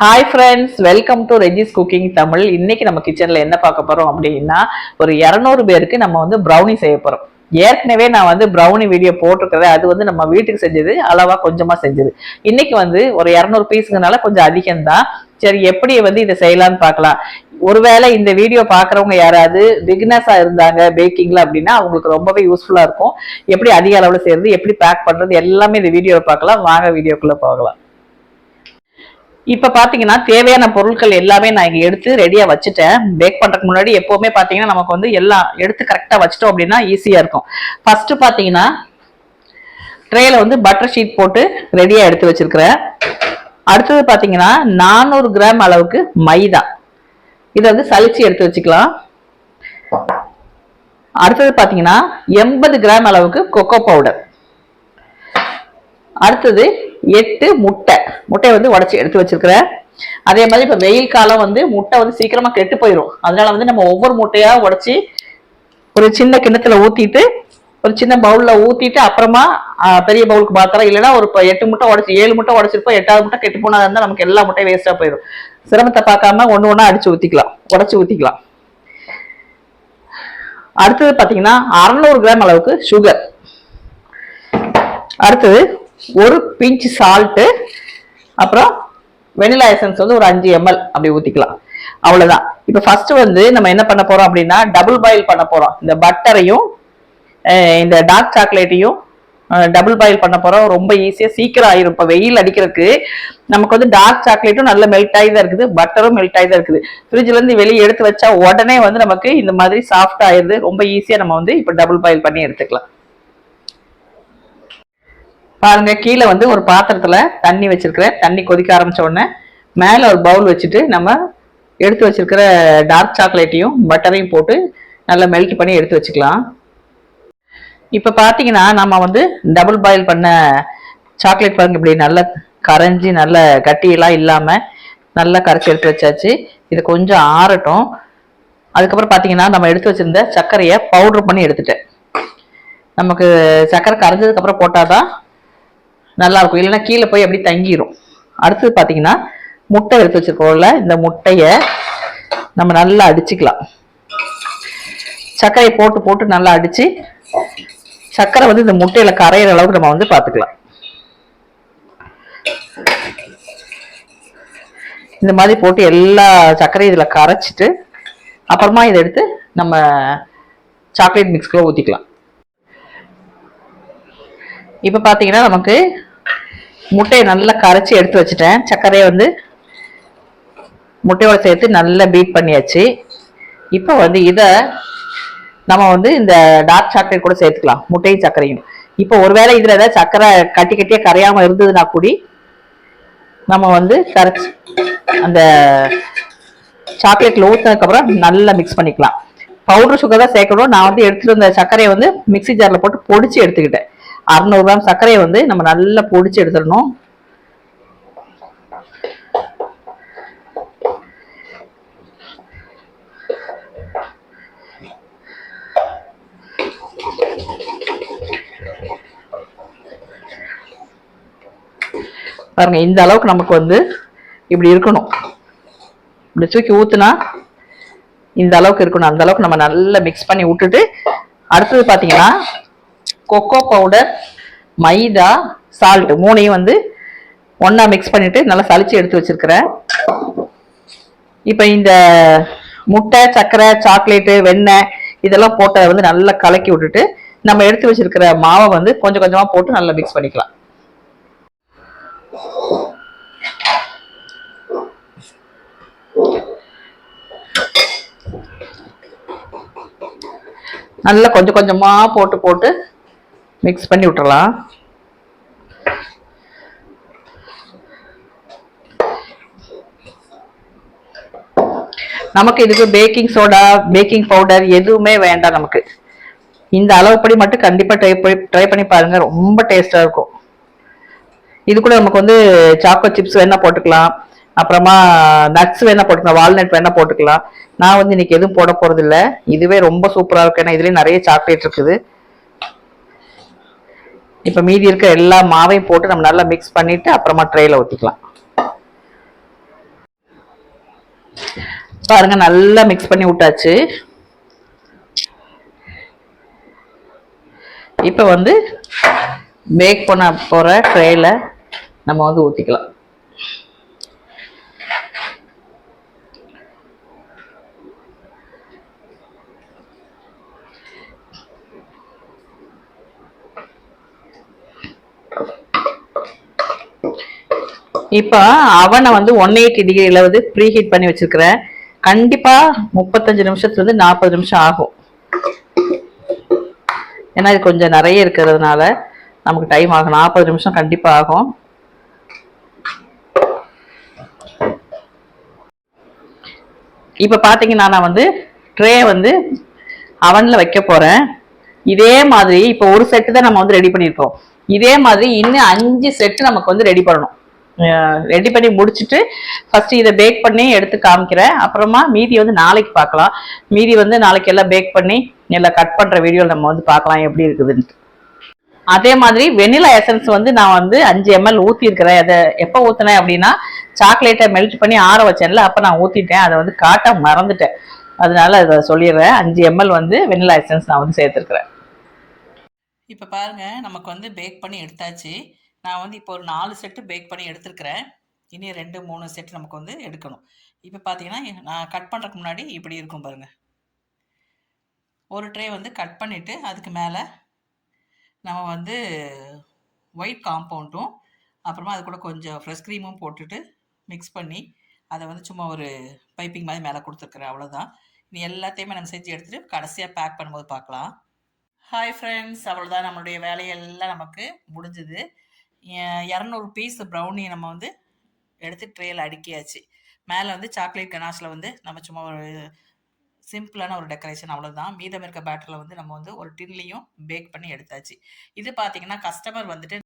Hi friends welcome to Regis cooking Tamil இன்னைக்கு நம்ம கிச்சன்ல என்ன பார்க்க போறோம் அப்படின்னா ஒரு இரநூறு பேருக்கு நம்ம வந்து ப்ரௌனி செய்ய போறோம். ஏற்கனவே நான் வந்து ப்ரௌனி வீடியோ போட்டிருக்கிறேன். அது வந்து நம்ம வீட்டுக்கு செஞ்சது அளவா கொஞ்சமா செஞ்சது. இன்னைக்கு வந்து ஒரு இரநூறு பீஸுங்கனால கொஞ்சம் அதிகம்தான். சரி எப்படி வந்து இதை செய்யலாம்னு பார்க்கலாம். ஒருவேளை இந்த வீடியோ பார்க்குறவங்க யாராவது பிகினஸா இருந்தாங்க பேக்கிங்ல அப்படின்னா அவங்களுக்கு ரொம்பவே யூஸ்ஃபுல்லா இருக்கும். எப்படி அதிக அளவுல செய்யறது எப்படி பேக் பண்றது எல்லாமே இந்த வீடியோவை பார்க்கலாம். வாங்க வீடியோக்குள்ள போகலாம். இப்போ பார்த்தீங்கன்னா தேவையான பொருட்கள் எல்லாமே நான் இங்கே எடுத்து ரெடியாக வச்சுட்டேன். பேக் பண்ணுறதுக்கு முன்னாடி எப்போவுமே பார்த்தீங்கன்னா நமக்கு வந்து எல்லாம் எடுத்து கரெக்டாக வச்சிட்டோம் அப்படின்னா ஈஸியாக இருக்கும். ஃபஸ்ட்டு பார்த்தீங்கன்னா ட்ரேல வந்து பட்டர் ஷீட் போட்டு ரெடியாக எடுத்து வச்சுருக்கிறேன். அடுத்தது பார்த்தீங்கன்னா நானூறு கிராம் அளவுக்கு மைதா. இதை வந்து சளிச்சு எடுத்து வச்சுக்கலாம். அடுத்தது பார்த்தீங்கன்னா எண்பது கிராம் அளவுக்கு கொக்கோ பவுடர் அடுத்தது எட்டு முட்டை. முட்டையை வந்து உடச்சி எடுத்து வச்சிருக்கிறேன் அதே மாதிரி இப்போ வெயில் காலம் வந்து முட்டை வந்து சீக்கிரமாக கெட்டு போயிடும் அதனால வந்து நம்ம ஒவ்வொரு முட்டையாக உடச்சி ஒரு சின்ன கிண்ணத்துல ஊற்றிட்டு ஒரு சின்ன பவுலில் ஊற்றிட்டு அப்புறமா பெரிய பவுலுக்கு மாத்திரம் இல்லைன்னா ஒரு எட்டு முட்டை உடச்சி ஏழு முட்டை உடச்சிருப்போம் எட்டாவது முட்டை கெட்டு போனதா இருந்தால் நமக்கு எல்லா முட்டையும் வேஸ்ட்டாக போயிடும் சிரமத்தை பார்க்காம ஒன்று ஒன்றா அடிச்சு ஊற்றிக்கலாம் உடச்சி ஊற்றிக்கலாம் அடுத்தது பார்த்தீங்கன்னா அறநூறு கிராம் அளவுக்கு சுகர் அடுத்தது ஒரு பிஞ்ச் சால்ட்டு அப்புறம் வெனிலா எசன்ஸ் வந்து ஒரு அஞ்சு எம்எல் அப்படி ஊற்றிக்கலாம் அவ்வளோதான் இப்போ ஃபர்ஸ்ட் வந்து நம்ம என்ன பண்ண போகிறோம் அப்படின்னா டபுள் பாயில் பண்ண போகிறோம் இந்த பட்டரையும் இந்த டார்க் சாக்லேட்டையும் டபுள் பாயில் பண்ண போகிறோம் ரொம்ப ஈஸியாக சீக்கிரம் ஆயிரும். இப்போ வெயில் அடிக்கிறதுக்கு நமக்கு வந்து டார்க் சாக்லேட்டும் நல்ல மெல்ட் ஆகி தான் இருக்குது. பட்டரும் மெல்ட் ஆகி தான் இருக்குது. ஃப்ரிட்ஜ்லேருந்து வெளியே எடுத்து வச்சா உடனே வந்து நமக்கு இந்த மாதிரி சாஃப்ட் ஆயிடுது. ரொம்ப ஈஸியாக நம்ம வந்து இப்போ டபுள் பாயில் பண்ணி எடுத்துக்கலாம். பாருங்க கீழே வந்து ஒரு பாத்திரத்துல தண்ணி வச்சிருக்கிறேன். தண்ணி கொதிக்க ஆரம்பிச்ச உடனே மேல ஒரு பவுல் வச்சுட்டு நம்ம எடுத்து வச்சிருக்கிற டார்க் சாக்லேட்டையும் பட்டரையும் போட்டு நல்லா மெல்ட் பண்ணி எடுத்து வச்சுக்கலாம். இப்ப பாத்தீங்கன்னா நம்ம வந்து டபுள் பாயில் பண்ண சாக்லேட் பாருங்க இப்படி நல்லா கரைஞ்சி நல்ல கட்டியெல்லாம் இல்லாம நல்லா கரைச்சி எடுத்து வச்சாச்சு. இது கொஞ்சம் ஆறட்டும். அதுக்கப்புறம் பாத்தீங்கன்னா நம்ம எடுத்து வச்சிருந்த சர்க்கரையை பவுடர் பண்ணி எடுத்துட்டேன். நமக்கு சர்க்கரை கரைஞ்சதுக்கு அப்புறம் போட்டாதான் நல்லா இருக்கும் இல்லைன்னா கீழே போய் அப்படி தங்கிரும். அடுத்தது பார்த்தீங்கன்னா முட்டை எடுத்து வச்சிருக்கோம்ல இந்த முட்டையை நம்ம நல்லா அடிச்சுக்கலாம். சர்க்கரையை போட்டு போட்டு நல்லா அடிச்சு சர்க்கரை வந்து இந்த முட்டையில கரையிற அளவுக்கு நம்ம வந்து பார்த்துக்கலாம். இந்த மாதிரி போட்டு எல்லா சர்க்கரையும் இதில் கரைச்சிட்டு அப்புறமா இதை எடுத்து நம்ம சாக்லேட் மிக்ஸ்க்குள்ளே ஊற்றிக்கலாம் இப்போ பார்த்தீங்கன்னா நமக்கு முட்டையை நல்லா கரைச்சி எடுத்து வச்சுட்டேன். சர்க்கரையை வந்து முட்டையோட சேர்த்து நல்லா பீட் பண்ணியாச்சு. இப்போ வந்து இதை நம்ம வந்து இந்த டார்க் சாக்லேட் கூட சேர்த்துக்கலாம். முட்டையும் சர்க்கரையும். இப்போ ஒருவேளை இதில் ஏதாவது சர்க்கரை கட்டி கட்டியாக கரையாமல் இருந்ததுன்னா கூடி நம்ம வந்து கரைச்சி அந்த சாக்லேட்டில் ஊற்றினதுக்கப்புறம் நல்லா மிக்ஸ் பண்ணிக்கலாம். பவுடர் சுகர் தான் சேர்க்கணும். நான் வந்து எடுத்துகிட்டு வந்த சர்க்கரையை வந்து மிக்ஸி ஜாரில் போட்டு பொடிச்சு எடுத்துக்கிட்டேன். அறநூறு கிராம் சர்க்கரையை வந்து நம்ம நல்லா பொடிச்சு எடுத்துடணும். பாருங்க இந்த அளவுக்கு நமக்கு வந்து இப்படி இருக்கணும். இப்படி தூக்கி ஊத்துனா இந்த அளவுக்கு இருக்கணும். அந்த அளவுக்கு நம்ம நல்லா மிக்ஸ் பண்ணி விட்டுட்டு அடுத்தது பார்த்தீங்கன்னா கொக்கோ பவுடர் மைதா சால்ட் மூணையும் வந்து ஒன்றா மிக்ஸ் பண்ணிவிட்டு நல்லா சளிச்சு எடுத்து வச்சிருக்கிறேன். இப்போ இந்த முட்டை சர்க்கரை சாக்லேட்டு வெண்ணெய் இதெல்லாம் போட்டதை வந்து நல்லா கலக்கி விட்டுட்டு நம்ம எடுத்து வச்சிருக்கிற மாவை வந்து கொஞ்சம் கொஞ்சமாக போட்டு நல்லா மிக்ஸ் பண்ணிக்கலாம். நல்லா கொஞ்சம் கொஞ்சமாக போட்டு போட்டு மிக்ஸ் பண்ணி விட்டுறலாம். நமக்கு இதுக்கு பேக்கிங் சோடா பேக்கிங் பவுடர் எதுவுமே வேண்டாம் நமக்கு. இந்த அளவுப்படி மட்டும் கண்டிப்பாக ட்ரை ட்ரை பண்ணி பாருங்கள் ரொம்ப டேஸ்ட்டாக இருக்கும். இது கூட நமக்கு வந்து சாக்கோ சிப்ஸ் வேணால் போட்டுக்கலாம். அப்புறமா நட்ஸ் வேணால் போட்டுக்கலாம். வால்நட் வேணால் போட்டுக்கலாம். நான் வந்து இன்னைக்கு எதுவும் போட போகிறதில்ல இதுவே ரொம்ப சூப்பராக இருக்கும் ஏன்னா இதுலேயும் நிறைய சாக்லேட் இருக்குது. இப்ப மீதி இருக்க எல்லா மாவையும் போட்டு நம்ம நல்லா மிக்ஸ் பண்ணிட்டு அப்புறமா ட்ரேல ஊத்திக்கலாம். பாருங்க நல்லா மிக்ஸ் பண்ணி விட்டாச்சு. இப்போ வந்து பேக் பண்ண போற ட்ரேல நம்ம வந்து ஊற்றிக்கலாம் இப்போ அவனை வந்து ஒன் எயிட்டி டிகிரியில் வந்து ப்ரீ ஹீட் பண்ணி வச்சிருக்கிறேன் கண்டிப்பாக முப்பத்தஞ்சு நிமிஷத்துலேருந்து நாற்பது நிமிஷம் ஆகும். ஏன்னா இது கொஞ்சம் நிறைய இருக்கிறதுனால நமக்கு டைம் ஆகும். நாற்பது நிமிஷம் கண்டிப்பாக ஆகும். இப்போ பார்த்தீங்கன்னா நான் வந்து ட்ரே வந்து அவனில் வைக்க போகிறேன் இதே மாதிரி இப்போ ஒரு செட்டு தான் நம்ம வந்து ரெடி பண்ணியிருக்கோம். இதே மாதிரி இன்னும் அஞ்சு செட்டு நமக்கு வந்து ரெடி பண்ணணும். ரெடி பண்ணி முடிச்சுட்டு ஃபர்ஸ்ட் இதை பேக் பண்ணி எடுத்து காமிக்கிறேன். அப்புறமா மீதி வந்து நாளைக்கு பார்க்கலாம். மீதி வந்து நாளைக்கு எல்லாம் பேக் பண்ணி எல்லாம் கட் பண்ணுற வீடியோவில் நம்ம வந்து பார்க்கலாம் எப்படி இருக்குதுன்ட்டு. அதே மாதிரி வெனிலா எசன்ஸ் வந்து நான் வந்து அஞ்சு எம்எல் ஊற்றிருக்கிறேன் அதை எப்போ ஊற்றினேன் அப்படின்னா சாக்லேட்டை மெல்ட் பண்ணி ஆற வச்சேன்ல அப்போ நான் ஊற்றிட்டேன் அதை வந்து காட்ட மறந்துட்டேன். அதனால அதை சொல்லிடுறேன். அஞ்சு எம்எல் வந்து வெனிலா எசன்ஸ் நான் வந்து சேர்த்துருக்குறேன். இப்போ பாருங்கள் நமக்கு வந்து பேக் பண்ணி எடுத்தாச்சு. நான் வந்து இப்போ ஒரு நாலு செட்டு பேக் பண்ணி எடுத்துருக்குறேன். இனி ரெண்டு மூணு செட் நமக்கு வந்து எடுக்கணும். இப்போ பார்த்தீங்கன்னா நான் கட் பண்ணுறதுக்கு முன்னாடி இப்படி இருக்கும் பாருங்கள் ஒரு ட்ரே வந்து கட் பண்ணிவிட்டு அதுக்கு மேலே நம்ம வந்து ஒயிட் காம்பவுண்டும் அப்புறமா அது கூட கொஞ்சம் ஃப்ரெஷ் க்ரீமும் போட்டுட்டு மிக்ஸ் பண்ணி அதை வந்து சும்மா ஒரு பைப்பிங் மாதிரி மேலே கொடுத்துருக்குறேன். அவ்வளோதான் இனி எல்லாத்தையுமே நம்ம செஞ்சு எடுத்துகிட்டு கடைசியாக பேக் பண்ணும்போது பார்க்கலாம். ஹாய் ஃப்ரெண்ட்ஸ் அவ்வளோதான் நம்மளுடைய வேலையெல்லாம் நமக்கு முடிஞ்சுது. இரநூறு பீஸ் ப்ரௌனியை நம்ம வந்து எடுத்து ட்ரேயில் அடுக்கியாச்சு. மேலே வந்து சாக்லேட் கனாஷில் வந்து நம்ம சும்மா ஒரு சிம்பிளான ஒரு டெக்கரேஷன் அவ்வளோதான் மீதம் இருக்க பேட்டரில் வந்து நம்ம வந்து ஒரு டின்லேயும் பேக் பண்ணி எடுத்தாச்சு. இது பார்த்திங்கன்னா கஸ்டமர் வந்துட்டு